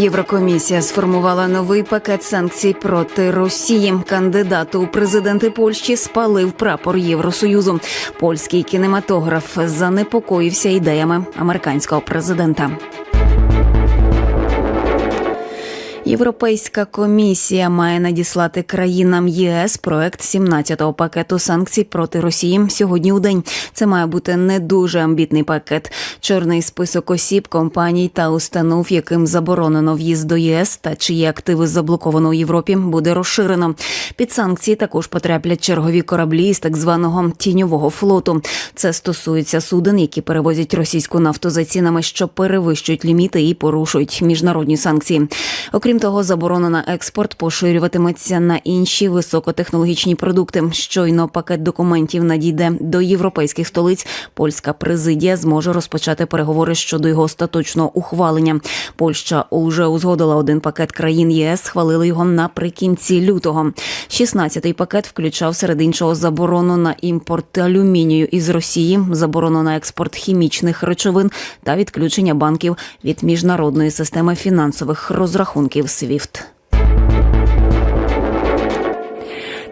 Єврокомісія сформувала новий пакет санкцій проти Росії. Кандидат у президенти Польщі спалив прапор Євросоюзу. Польський кінематограф занепокоївся ідеями американського президента. Європейська комісія має надіслати країнам ЄС проект 17-го пакету санкцій проти Росії сьогодні у день. Це має бути не дуже амбітний пакет. Чорний список осіб, компаній та установ, яким заборонено в'їзд до ЄС та чиї активи заблоковано у Європі, буде розширено. Під санкції також потраплять чергові кораблі з так званого тіньового флоту. Це стосується суден, які перевозять російську нафту за цінами, що перевищують ліміти і порушують міжнародні санкції. Окрім того, заборона на експорт поширюватиметься на інші високотехнологічні продукти. Щойно пакет документів надійде до європейських столиць. Польська президія зможе розпочати переговори щодо його остаточного ухвалення. Польща уже узгодила один пакет країн ЄС, схвалили його наприкінці лютого. 16-й пакет включав серед іншого заборону на імпорт алюмінію із Росії, заборону на експорт хімічних речовин та відключення банків від міжнародної системи фінансових розрахунків SWIFT.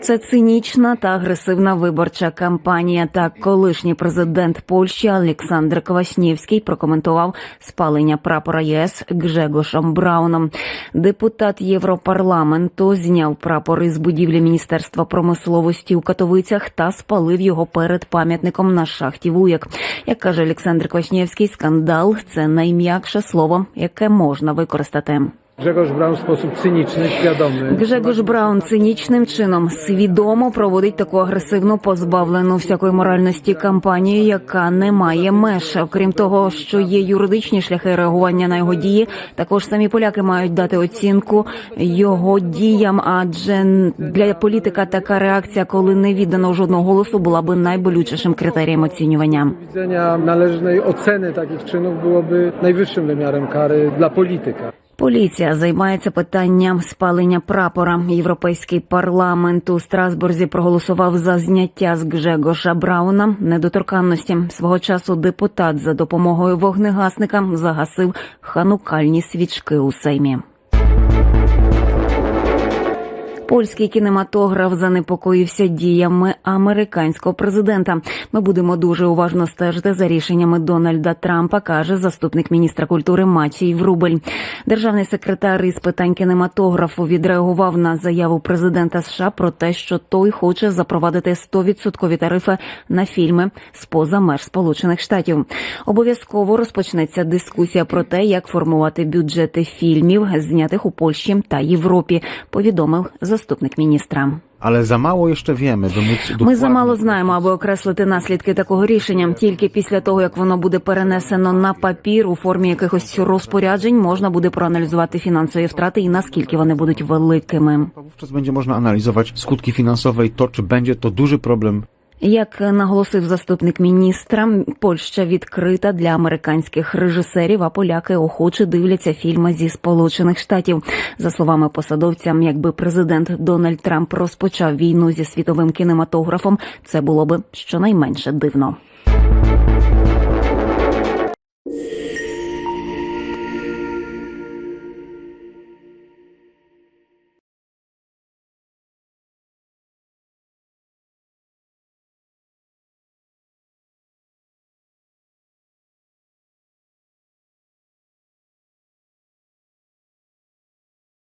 Це цинічна та агресивна виборча кампанія. Так, колишній президент Польщі Олександр Кваснєвський прокоментував спалення прапора ЄС Гжегошем Брауном. Депутат Європарламенту зняв прапор із будівлі Міністерства промисловості у Катовицях та спалив його перед пам'ятником на шахті Вуяк. Як каже Олександр Кваснєвський, скандал це найм'якше слово, яке можна використати. Grzegorz Braun w sposób cyniczny, świadomy. Гжегош Браун цинічним чином свідомо проводить таку агресивну позбавлену всякої моральності кампанію, яка не має меж. Окрім того, що є юридичні шляхи реагування на його дії, також самі поляки мають дати оцінку його діям. Адже для політика така реакція, коли не віддано жодного голосу, була би найболючішим критерієм оцінювання. Widzenia należnej oceny takich czynów byłoby najwyższym wymiarem kary dla polityka. Поліція займається питанням спалення прапора. Європейський парламент у Страсбурзі проголосував за зняття з Гжегоша Брауна недоторканності. Свого часу депутат за допомогою вогнегасника загасив ханукальні свічки у сеймі. Польський кінематограф занепокоївся діями американського президента. Ми будемо дуже уважно стежити за рішеннями Дональда Трампа, каже заступник міністра культури Матій Врубель. Державний секретар із питань кінематографу відреагував на заяву президента США про те, що той хоче запровадити 100% тарифи на фільми з поза меж Сполучених Штатів. Обов'язково розпочнеться дискусія про те, як формувати бюджети фільмів, знятих у Польщі та Європі. Повідомив заступник міністра. Але замало ще wiemy, by докладно... Ми замало знаємо, аби окреслити наслідки такого рішення. Тільки після того, як воно буде перенесено на папір у формі якихось розпоряджень, можна буде проаналізувати фінансові втрати і наскільки вони будуть великими. Вовчас буде можна аналізувати скутки фінансові, то чи czy то дуже проблем. Як наголосив заступник міністра, Польща відкрита для американських режисерів, а поляки охоче дивляться фільми зі Сполучених Штатів. За словами посадовця, якби президент Дональд Трамп розпочав війну зі світовим кінематографом, це було би щонайменше дивно.